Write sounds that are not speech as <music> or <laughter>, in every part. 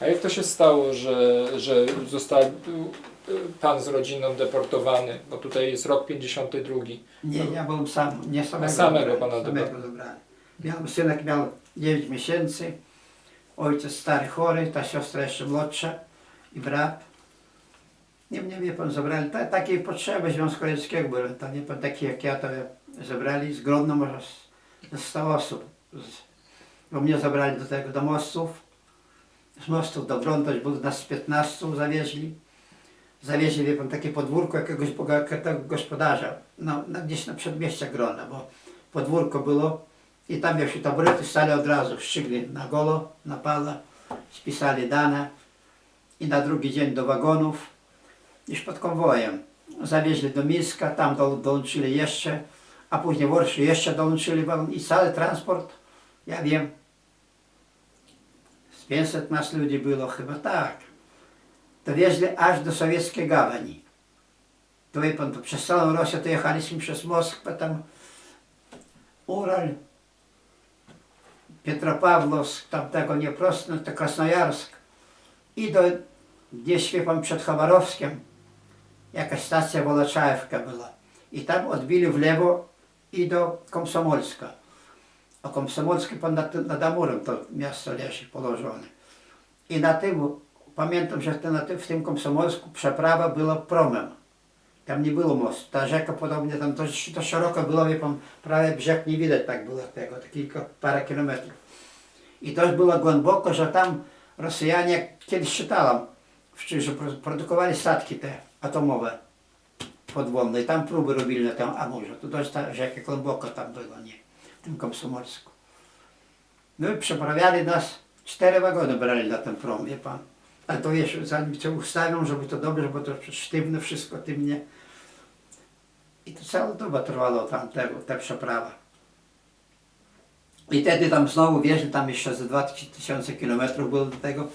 A jak to się stało, że, że został pan z rodziną deportowany? Bo tutaj jest rok 52. Nie, ja byłem sam, nie samego. samego zabrali, pana samego zabrali. Miał, synek miał 9 miesięcy, ojciec stary chory, ta siostra jeszcze młodsza i brat. Nie, nie wie pan, zabrali, ta, takiej potrzeby Związku Radzieckiego były, to nie pan, takie jak ja, to zabrali z Grodno może z, z 100 osób. Z, bo mnie zabrali do tego, do mostów, z mostów do Grodno, było nas z 15 zawieźli. Zawieźli, wie pan, takie podwórko jakiegoś bogatego gospodarza, no, gdzieś na przedmieścia Grona, bo podwórko było i tam jak się taburety stali od razu, szczygli na golo, na pala, spisali dane i na drugi dzień do wagonów, już pod konwojem. Zawieźli do Mińska, tam do, dołączyli jeszcze, a później w jeszcze dołączyli i cały transport, ja wiem, 500 nas ludzi było chyba tak. To wieźli aż do sowieckiej gawani. To wie pan, to przez całą Rosję to jechaliśmy przez Moskwę, tam Ural, Petropawlowsk, tam tego nie to Krasnojarsk i do, gdzieś wie pan przed Chabarowskiem, jakaś stacja Wolaczajewka była. I tam odbili w lewo i do Komsomolska. A Komsomolskie pan nad, nad Amurem to miasto leży położone. I na tym, pamiętam, że w tym Komsomolsku przeprawa była promem. Tam nie było mostu. Ta rzeka podobnie tam to, to szeroko było, wie pan, prawie brzeg nie widać tak było tego, to kilka, parę kilometrów. I to było głęboko, że tam Rosjanie, kiedyś czytałem, w- że pro- produkowali statki te atomowe podwodne i tam próby robili na tym Amurze. To dość ta rzeka głęboko tam było, nie? W tym Komsomorsku. No i przeprawiali nas, cztery wagony brali na ten prom, wie pan. A to wiesz, zanim cię ustawią, żeby to dobrze, bo to sztywne wszystko, tym nie. I to cała doba trwała tam tego, ta przeprawa. I wtedy tam znowu wieźli, tam jeszcze ze 2000 kilometrów było do tego.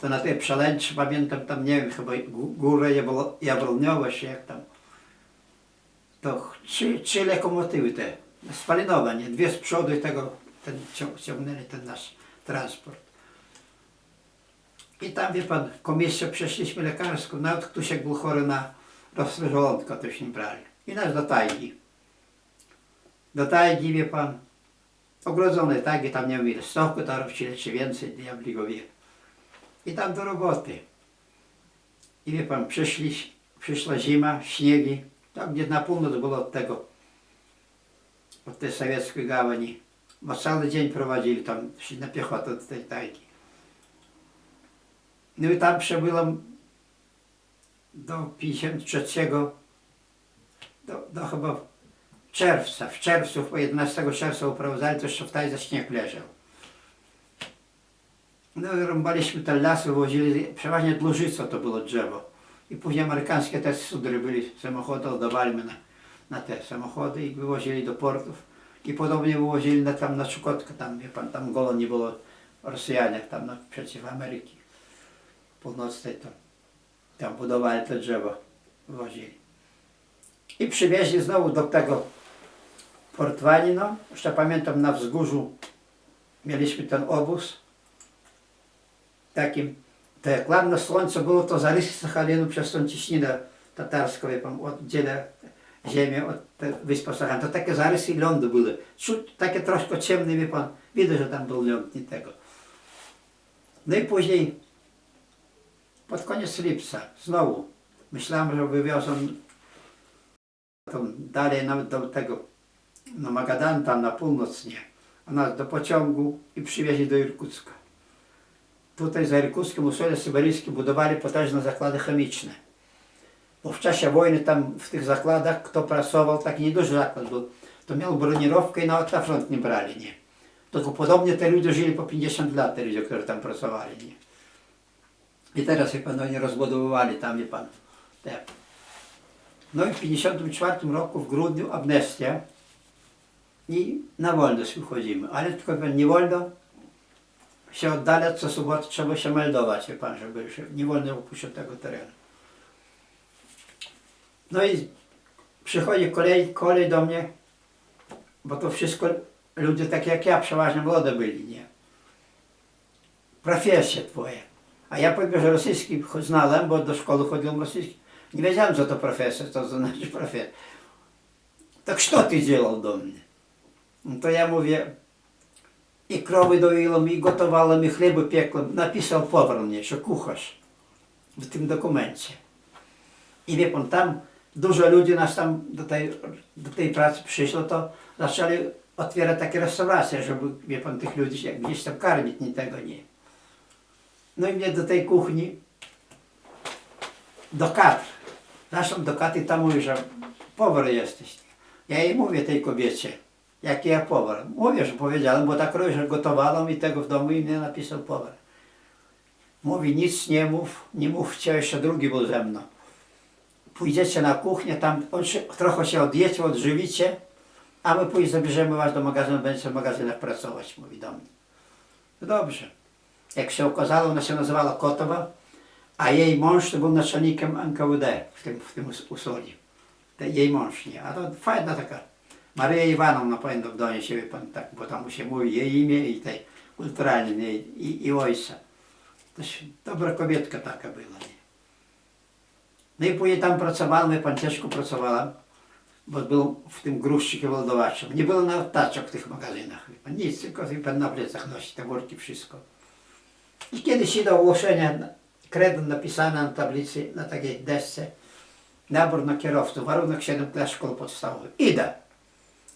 To na tej przelęczy, pamiętam tam, nie wiem, chyba gó- górę Jabloniowa się jak tam. To trzy, trzy te, spalinowe, nie? Dwie z przodu i tego, ten, cią- ciągnęli ten nasz transport. I tam, wie pan, komisję przeszliśmy lekarską, nawet jak był chory na rozstrzał żołądka, to się nie brali. I nas do tajgi. Do tajgi, wie pan, ogrodzone tajgi, tam nie wiem ile, 100 hektarów czy, czy więcej, diabli go wie. I tam do roboty. I wie pan, przyszli, przyszła zima, śniegi, tam gdzie na północ było od tego, od tej sowieckiej gawani. Bo cały dzień prowadzili tam, na piechotę do tej tajgi. No i tam przebyłem do 53, do, do chyba czerwca. W czerwcu, chyba 11 czerwca uprowadzali, to jeszcze w Tajdze śnieg leżał. No i rąbaliśmy ten las, wywozili, przeważnie dłużyco to było drzewo. I później amerykańskie te sudry byli, samochody oddawali na, na te samochody i wywozili do portów. I podobnie wywozili na, tam na Czukotkę, tam wie pan, tam golo nie było Rosjanie, tam na, przeciw Ameryki północnej to tam budowali te drzewo, wozili. I przywieźli znowu do tego Portwanino, jeszcze pamiętam na wzgórzu mieliśmy ten obóz, takim, to jak ładne słońce było, to zarysy Sachalinu przez tą ciśninę tatarską, wie pan, oddziela ziemię od te Sachalin, to takie zarysy lądu były, Czuć, takie troszkę ciemne, wie pan, widać, że tam był ląd, nie tego. No i później pod koniec lipca znowu myślałem, że wywiozą to dalej nawet do tego na Magadan, tam na północ nie, a nas do pociągu i przywieźli do Irkucka. Tutaj za Irkuckiem ustroje syberyjskie budowali potężne zakłady chemiczne. Bo w czasie wojny tam w tych zakładach, kto pracował, taki nieduży zakład był, to miał bronirowkę i nawet na front nie brali, nie. Tylko podobnie te ludzie żyli po 50 lat, te ludzie, którzy tam pracowali, nie. I teraz, wie pan, oni rozbudowywali tam, wie pan, te. No i w 54 roku w grudniu amnestia i na wolność wychodzimy, ale tylko nie wolno się oddalać, co sobotę trzeba się meldować, wie pan, żeby się nie wolno opuścić tego terenu. No i przychodzi kolej, kolej do mnie, bo to wszystko ludzie takie jak ja, przeważnie młode byli, nie? Profesje twoje. A ja powiesz rosyjski znałem, bo do szkoły chodziłem rosyjski. Nie wiedziałem, co to profesja, co to znaczy profesja. Tak co ty działał do mnie? No to ja mówię, i krowy doiłem, i gotowałem, i chleby piekłem. Napisał powrót mnie, że kucharz w tym dokumencie. I wie pan, tam dużo ludzi nas tam do tej, do tej pracy przyszło, to zaczęli otwierać takie restauracje, żeby, wie pan, tych ludzi jak gdzieś tam karmić, nie tego nie. No i mnie do tej kuchni, do kadr. Zresztą do kadry tam mówi, że powar jesteś. Ja jej mówię tej kobiecie, jaki ja powar. Mówię, że powiedziałem, bo tak robię, że gotowałem i tego w domu i mnie napisał powar. Mówi, nic nie mów, nie mówcie, jeszcze drugi był ze mną. Pójdziecie na kuchnię, tam trochę się odjecie, odżywicie, a my później zabierzemy was do magazynu, będziecie w magazynach pracować, mówi do mnie. No dobrze. Jak się okazało, ona się nazywała Kotowa, a jej mąż to był naczelnikiem NKWD w tym, w tym us- usoli. Jej mąż nie, a to fajna taka. Maryja Iwanowna pamiętam w domu się, pan, tak, bo tam się mówi jej imię i tej kulturalne jej, i, i ojca. To się, dobra kobietka taka była. Nie? No i później tam pracowałem, wie pan ciężko pracowałem, bo był w tym gruszczyku lodowaczu. Nie było nawet taczek w tych magazynach. Nic, tylko pan na plecach nosi te worki, wszystko. I kiedyś idę ogłoszenia, kredą napisane na tablicy, na takiej desce, nabór na kierowców, warunek 7 klas szkoły podstawowych. Idę.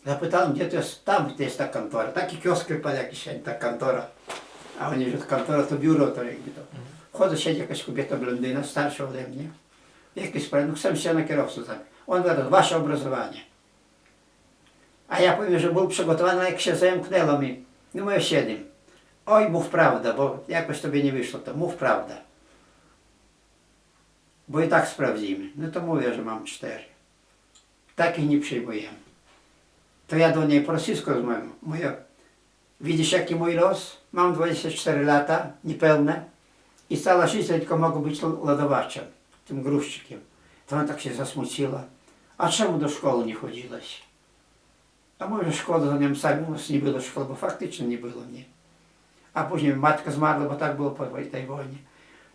Zapytałem, gdzie to jest, tam gdzie jest ta kontora. Taki kiosk, pan, jakiś, ta kontora. A oni, że kontora to biuro, to jakby to. Wchodzę, siedzi jakaś kobieta blondyna, starsza ode mnie. Jakiś no chcę się na kierowcę tak. On gada, wasze obrazowanie. A ja powiem, że był przygotowany, jak się zamknęło mi. No mówię, siedem. Oj, mów prawdę, bo jakoś tobie nie wyszło to. Mów prawdę. Bo i tak sprawdzimy. No to mówię, że mam cztery. Takich nie przyjmujemy. To ja do niej po rosyjsku rozmawiam. Mówię, widzisz jaki mój los? Mam 24 lata, niepełne. I cała życie tylko mogę być lodowaczem, tym gruszczykiem. To ona tak się zasmuciła. A czemu do szkoły nie chodziłaś? A może szkoda za Niemcami u nas nie było szkoły, bo faktycznie nie było, nie. A później matka zmarła, bo tak było po tej wojnie.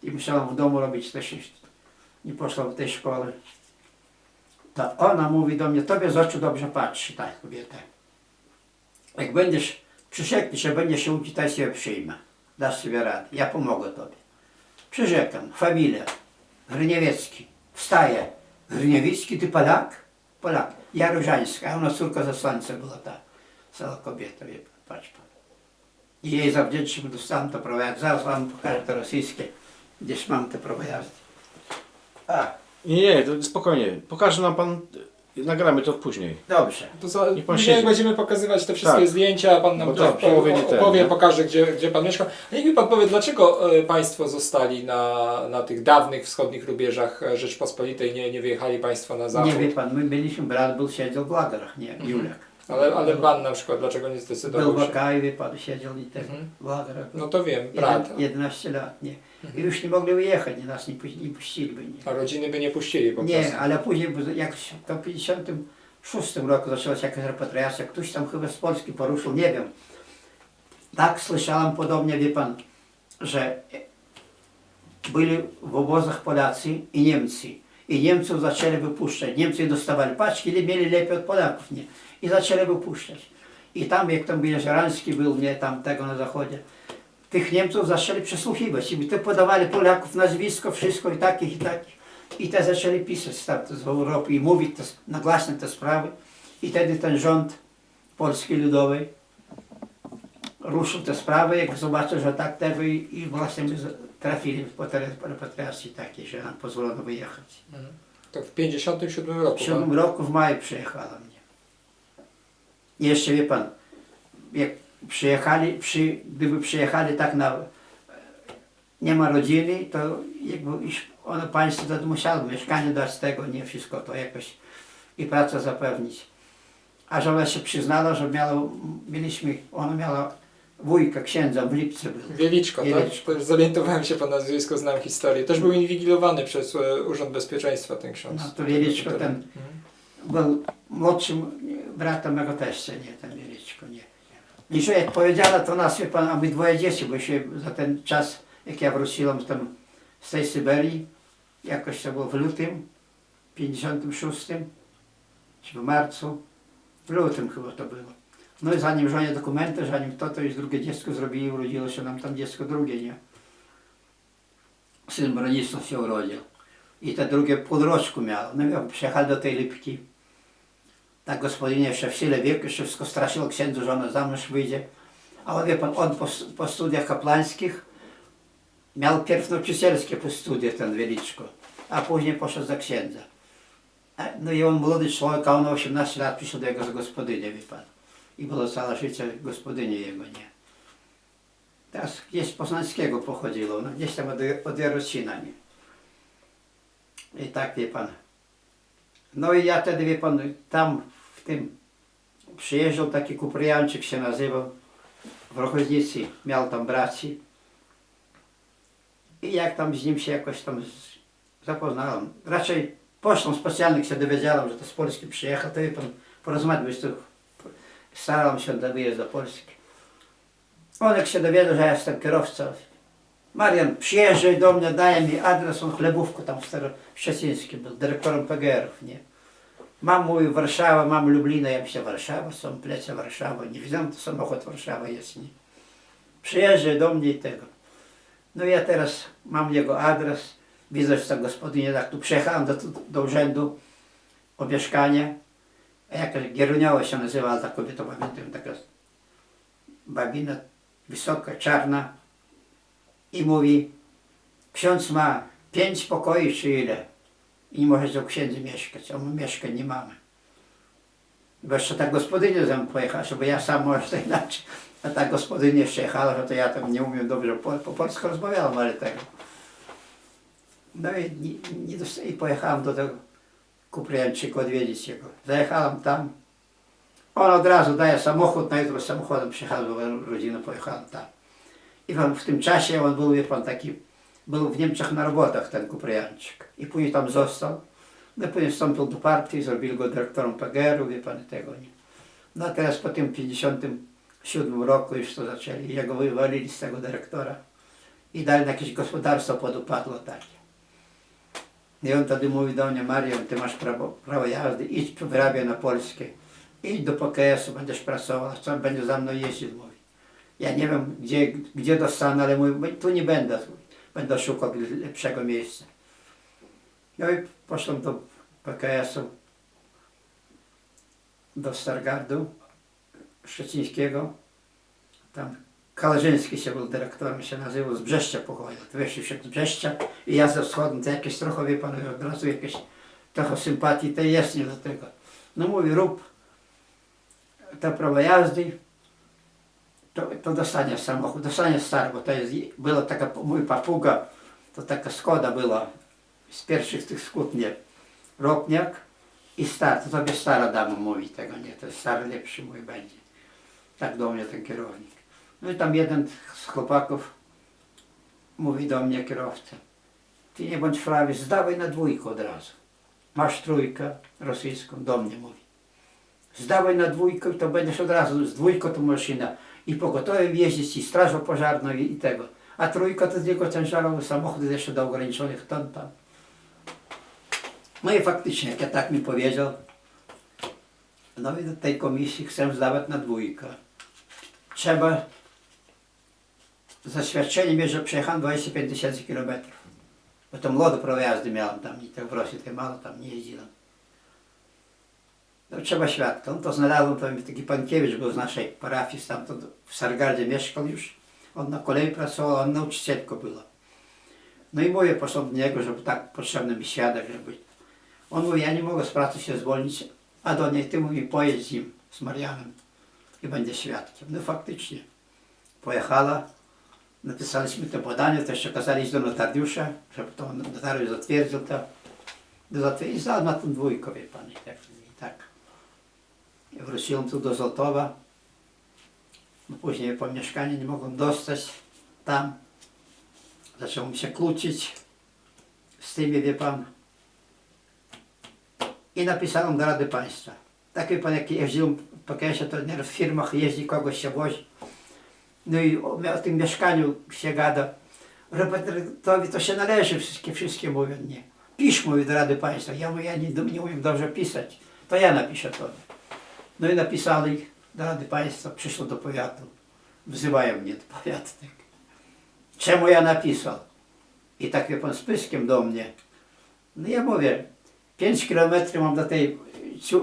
I musiałam w domu robić też, nie poszła do tej szkoły. To ona mówi do mnie, tobie z oczu dobrze patrzy, ta kobieta. Jak będziesz, przyrzeknij, że będziesz się uczyć, to ciebie przyjmę. Dasz sobie radę, ja pomogę tobie. Przyrzekam, familia, Gryniewiecki, wstaje. Gryniewicki, ty Polak? Polak. Ja Różańska, ona córka zasłańca była ta cała kobieta, wie pan, patrz pan. I jej zawdzięczam, dostałem to prawo. Zaraz wam pokażę to rosyjskie, gdzieś mam te prawo. A, Nie, nie, to spokojnie. Pokaże nam pan, nagramy to później. dobrze. To za, Niech pan siedzi. będziemy pokazywać te wszystkie Tak. zdjęcia, pan nam Bo tak, połowie nie ten, opowie, nie? pokaże gdzie, gdzie pan mieszka. A niech mi pan powie, dlaczego e, państwo zostali na, na tych dawnych wschodnich rubieżach e, Rzeczpospolitej, nie, nie wyjechali państwo na zachód? Nie wie pan, my byliśmy, brat był, siedział w lagerach, nie, Julek. Ale, ale pan na przykład, dlaczego nie Był zdecydował w się? Akaju, wie pan, siedział i tak Mhm. w lagerach. No to wiem, brat. Jeden- 11 lat, nie. I już nie mogli wyjechać, nie, nas nie, puści- nie puściliby, nie. A rodziny by nie puścili po prostu. Nie, ale później, bo jak się- to w 56 roku zaczęła się jakaś repatriacja, ktoś tam chyba z Polski poruszył, nie wiem. Tak słyszałem podobnie, wie pan, że byli w obozach Polacy i Niemcy. I Niemców zaczęli wypuszczać. Niemcy dostawali paczki, ale mieli lepiej od Polaków, nie? I zaczęli wypuszczać. I tam, jak tam Bieleżerański był, nie, tam tego na zachodzie, tych Niemców zaczęli przesłuchiwać. I to podawali Polaków nazwisko, wszystko i takich, i takich. I te zaczęli pisać stamtąd z Europy i mówić te, nagłaśniać te sprawy. I wtedy ten rząd Polski Ludowej ruszył te sprawy, jak zobaczył, że tak tego i, i właśnie my trafili po repatriacji takiej, że nam pozwolono wyjechać. Mhm. To w 57 roku. W siódmym roku w maju przyjechała mnie. Jeszcze wie pan, jak przyjechali, przy, gdyby przyjechali tak na nie ma rodziny, to jakby iż ono państwo to musiało mieszkanie dać z tego, nie wszystko to jakoś i pracę zapewnić. A że ona się przyznała, że miała, mieliśmy, ona miała wujka, księdza w lipcu był. Wieliczko, Wieliczko. tak? Zorientowałem się po nazwisku, znam historię. Też był inwigilowany przez e, Urząd Bezpieczeństwa ten ksiądz. No to Wieliczko ten Mhm. był młodszym bratem mego teścia, nie, ten. I jak powiedziała, to nas, wie pan, a my dwoje dzieci, bo się za ten czas jak ja wróciłem tam z tej Syberii, jakoś to było w lutym 56 czy w marcu, w lutym chyba to było. No i zanim żonie dokumenty, zanim to, to już drugie dziecko zrobili, urodziło się nam tam dziecko drugie, nie? Syn Bronisław się urodził. I te drugie pół roczku miał. No i przyjechał do tej Lipki. Ta gospodynia jeszcze w sile wieku, jeszcze wszystko straszyło księdzu, że ona za mąż wyjdzie. Ale wie pan, on po, po studiach kaplańskich miał pierw nauczycielskie po studiach ten Wieliczko, a później poszedł za księdza. A, No i on młody człowiek, a on na 18 lat przyszedł do jego gospodyni, wie pan. I było całe życie gospodyni jego, nie. Teraz gdzieś z Poznańskiego pochodziło, no gdzieś tam od, od Jarocina, nie. I tak, wie pan. No i ja wtedy, wie pan, tam w tym przyjeżdżał taki Kuprijanczyk się nazywał, w Rochodnicy, miał tam braci. I jak tam z nim się jakoś tam zapoznałem. Raczej pocztą specjalnych się dowiedziałem, że to z Polski przyjechał, to wie pan, porozmawiać tu. Starałem się do wyjazd do Polski. On jak się dowiedział, że ja jestem kierowcą, Marian, przyjeżdżaj do mnie, daje mi adres, on chlebówku tam w Szczecińskim był, dyrektorem PGR-ów, nie. Mam mój Warszawa, mam Lublina, ja myślę Warszawa, są plece Warszawa, nie widziałem, to samochód Warszawa jest, nie. Przyjeżdżaj do mnie i tego. No ja teraz mam jego adres, widzę, że ta gospodynia, tak tu przyjechałem do, do urzędu o mieszkanie, a jakaś Gieruniowa się nazywała ta kobieta, pamiętam, taka babina, wysoka, czarna i mówi, ksiądz ma pięć pokoi czy ile i nie może u księdza mieszkać, a my mieszkań nie mamy. Bo jeszcze ta gospodynia mną pojechała, bo ja sam może to inaczej, a ta gospodynia jeszcze jechała, że to ja tam nie umiem dobrze po, po polsku rozmawiałem, ale tego. No i, nie, nie i pojechałem do tego Kuprianczyka odwiedzić jego. Zajechałem tam, on od razu daje samochód, na jutro samochodem przyjechał do rodziny, pojechałem tam. I pan, w tym czasie on był, wie pan, taki, był w Niemczech na robotach, ten Kuprianczyk. I później tam został. No później wstąpił do partii, zrobili go dyrektorem PGR-u, wie pan, tego nie. No a teraz po tym 57 roku już to zaczęli, jego wywalili z tego dyrektora i dali na jakieś gospodarstwo podupadło takie. I on wtedy mówi do mnie, Marian, ty masz prawo, prawo jazdy, idź wyrabiaj na polskie. Idź do PKS-u, będziesz pracował, a co będzie za mną jeździł, mówi. Ja nie wiem, gdzie, gdzie dostanę, ale mówi, tu nie będę, będę szukał lepszego miejsca. No i poszedłem do PKS-u, do Stargardu Szczecińskiego. Tam Kalarzyński się był dyrektorem, się nazywał, z Brzeszcza pochodził. Wyszli się z Brzeszcza i ja ze wschodu, to jakieś trochę, wie pan, od razu jakieś trochę sympatii, to jest nie do tego. No mówi, rób to prawo jazdy, to, to dostanie samochód, dostanie stary, bo to jest, była taka, mój papuga, to taka Skoda była, z pierwszych tych skut, nie, Ropniak i star, to tobie stara dama mówi tego, nie, to jest stary lepszy mój będzie. Tak do mnie ten kierownik. No i tam jeden z chłopaków mówi do mnie kierowca, ty nie bądź frawy, zdawaj na dwójkę od razu. Masz trójkę rosyjską, do mnie mówi. Zdawaj na dwójkę i to będziesz od razu, z dwójką to możesz i i pogotowiem jeździć, i strażą pożarną i, i tego. A trójka to tylko ciężarowy samochód jeszcze do ograniczonych ton tam. No i faktycznie, jak ja tak mi powiedział, no i do tej komisji chcę zdawać na dwójkę. Trzeba zaświadczenie mieć, że przejechałem 25 tysięcy kilometrów. Bo to młode prawo jazdy miałem tam i tak w Rosji to mało tam nie jeździłem. No trzeba świadka. No to znalazłem tam taki Pankiewicz był z naszej parafii, stamtąd w Sargardzie mieszkał już. On na kolei pracował, on nauczycielką była. No i mówię, poszedłem do niego, żeby tak potrzebny mi świadek, żeby... On mówi, ja nie mogę z pracy się zwolnić, a do niej ty mówi, pojedź z nim, z Marianem i będzie świadkiem. No faktycznie. Pojechała, napisaliśmy to podanie, to jeszcze kazaliśmy do notariusza, żeby to notariusz zatwierdził to. Zatwier- I zdał na tą dwójkę, wie pan, tak. Tak. Wróciłem tu do Złotowa, no później po mieszkanie nie mogłem dostać tam. Zacząłem się kłócić z tymi, wie pan. I napisałem do Rady Państwa. Tak wie pan, jak jeździłem po Kiesie, to w firmach jeździ, kogoś się wozi. No i o, o tym mieszkaniu się gada, repetytowi to się należy wszystkie, wszystkie mówią nie. Pisz mówi do Rady Państwa. Ja mówię, ja nie, nie umiem dobrze pisać. To ja napiszę to. No i napisali Rady Państwa, przyszło do powiatu. Wzywają mnie do powiatu. Czemu ja napisał? I tak wie pan z pyskiem do mnie. No ja mówię, 5 kilometrów mam do tej,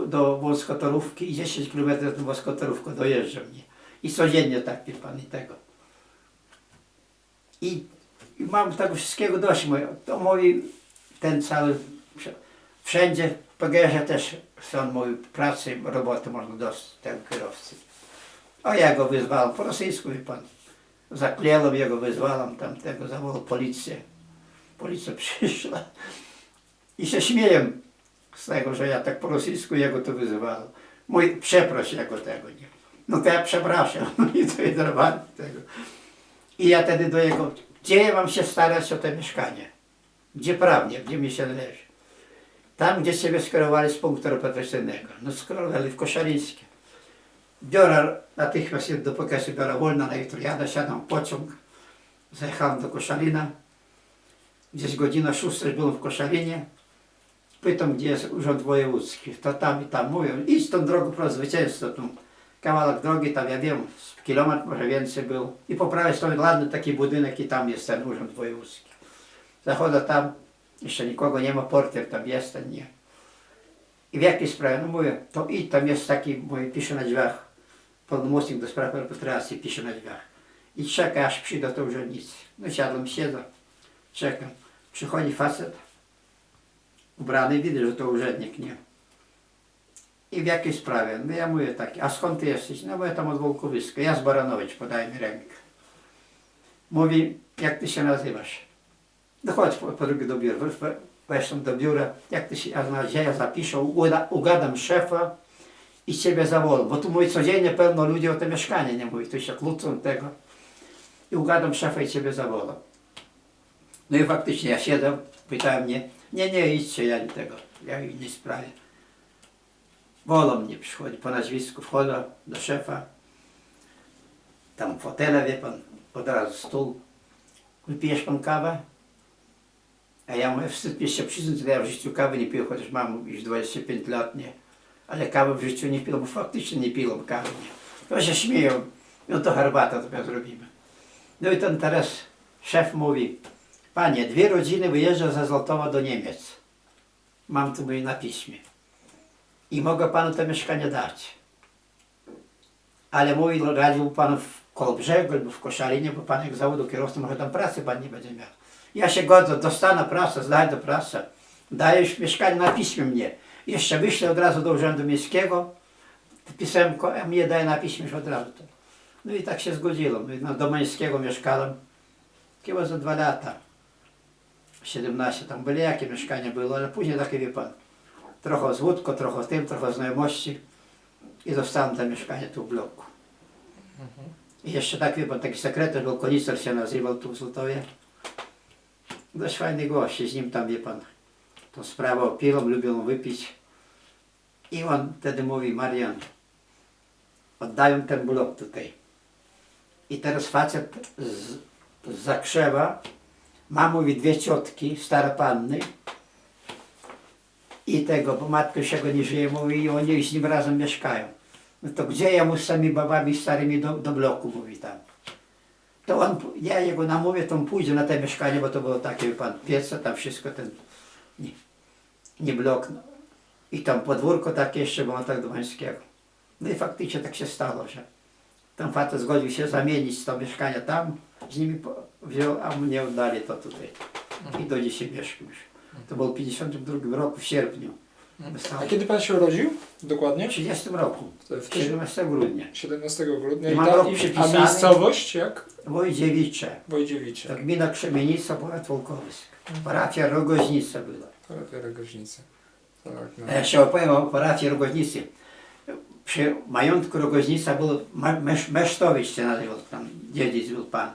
do wąskotorówki i 10 kilometrów do wąskotorówkę dojeżdża mnie. I codziennie tak wie pan i tego. I, i mam tego wszystkiego dość. Mówię, to mówi ten cały, wszędzie w PGR-ze też są mój pracy, roboty można dostać tego kierowcy. A ja go wyzwałem po rosyjsku, wie pan. Zaklejałem jego, wyzwałem tam tego, zawołał policję. Policja <laughs> przyszła i się śmieję z tego, że ja tak po rosyjsku jego to wyzywałem. Mój, przeproś jego tego, nie. No to ja przepraszam, <laughs> i to jest normalnie tego. I ja wtedy do jego, gdzie ja mam się starać o to mieszkanie? Gdzie prawnie, gdzie mi się należy? Tam, gdzie ciebie skierowali z punktu repatriacyjnego. No skierowali w Koszalińskie. Biorę natychmiast do pokazu, biorę wolno na jutro, jadę, siadam w pociąg, zajechałem do Koszalina, gdzieś godzina szósta byłem w Koszalinie, pytam, gdzie jest urząd wojewódzki, to tam i tam mówią, idź tą drogą pro zwycięstwo, tu kawałek drogi, tam ja wiem, kilometr może więcej był. I po prawej stronie ładny taki budynek i tam jest ten urząd wojewódzki. Zachodzę tam, jeszcze nikogo nie ma, portier tam jest, ten nie. I w jakiej sprawie? No mówię, to idź, tam jest taki, mój pisze na drzwiach, pełnomocnik do spraw repatriacji pisze na drzwiach. I czeka, aż przyjdą te urzędnicy. No siadam, siedzę, czekam. Przychodzi facet, ubrany, widzę, że to urzędnik, nie? I w jakiej sprawie? No ja mówię taki, a skąd ty jesteś? No bo ja tam od Wołkowyska, ja z Baranowicz, podaj mi rękę. Mówi, jak ty się nazywasz? No chodź po, po drugie do biura, Wesz- weszłem do biura, jak ty się, ja, zna- gdzie ja zapiszę, uda, ugadam szefa i ciebie zawołam, bo tu mówi codziennie pełno ludzi o to mieszkanie, nie mówi, tu się kłócą tego. I ugadam szefa i ciebie zawołam. No i faktycznie ja siedzę, pytałem mnie, nie, nie, idźcie, ja nie tego, ja w innej sprawie. Wolą mnie przychodzi po nazwisku, wchodzę do szefa, tam fotele, wie pan, od razu stół. Wypijesz pan kawę? A ja mówię, wstyd mi się przyznać, że ja w życiu kawy nie piłem, chociaż mam już 25 lat, nie. Ale kawy w życiu nie piłem, bo faktycznie nie piłem kawy, nie. To się śmieją, no to herbatę sobie zrobimy. No i ten teraz szef mówi, panie, dwie rodziny wyjeżdża ze Złotowa do Niemiec. Mam tu mój na piśmie. I mogę panu to mieszkanie dać. Ale mówi, radził pan w Kołobrzegu albo w Koszalinie, bo pan jak zawodu kierowcy, może tam pracy pan nie będzie miał. Ja się godzę, dostanę pracę, znajdę pracę, dajesz mieszkanie na piśmie mnie. Jeszcze wyślę od razu do Urzędu Miejskiego, pisemko, a mnie daje na piśmie już od razu to. No i tak się zgodziłem. No i na Domańskiego mieszkałem chyba za dwa lata. 17 tam byli jakie mieszkania było, ale później takie wie pan. Trochę z łódko, trochę tym, trochę znajomości i dostałem to mieszkanie tu w bloku. I jeszcze tak wie pan, taki sekretarz był, konicer się nazywał tu w Złotowie. Dość fajny gość, z nim tam wie pan, tą sprawę piłem, lubią wypić. I on wtedy mówi, Marian, oddają ten blok tutaj. I teraz facet z, z Zakrzewa ma, mówi, dwie ciotki, stare panny i tego, bo matka już jego nie żyje, mówi, i oni z nim razem mieszkają. No to gdzie ja mu z tymi babami starymi do, do bloku, mówi tam. To on, ja jego namówię, to on pójdzie na te mieszkanie, bo to było takie, wie pan, piece, tam wszystko, ten, nie, nie blok. No. I tam podwórko takie jeszcze było tak do Mańskiego. No i faktycznie tak się stało, że ten facet zgodził się zamienić to mieszkanie tam, z nimi po, wziął, a mnie oddali to tutaj. I do dzisiaj mieszkam już. To było w 52 roku, w sierpniu. A kiedy pan się urodził? Dokładnie? W 30 roku, W tyś- 17 grudnia. 17 grudnia. I mam ta, rok a przypisany. miejscowość jak? Wojdziewicze, Wojdziewicze. to gmina Krzemienica, powiat Wołkowysk. Parafia Rogoźnica była. Parafia Rogoźnicy. Tak, no. A ja się opowiem o parafii Rogoźnicy. Przy majątku Rogoźnica był Ma- Mesz, Mesztowicz się nazywał, tam dziedzic był pan.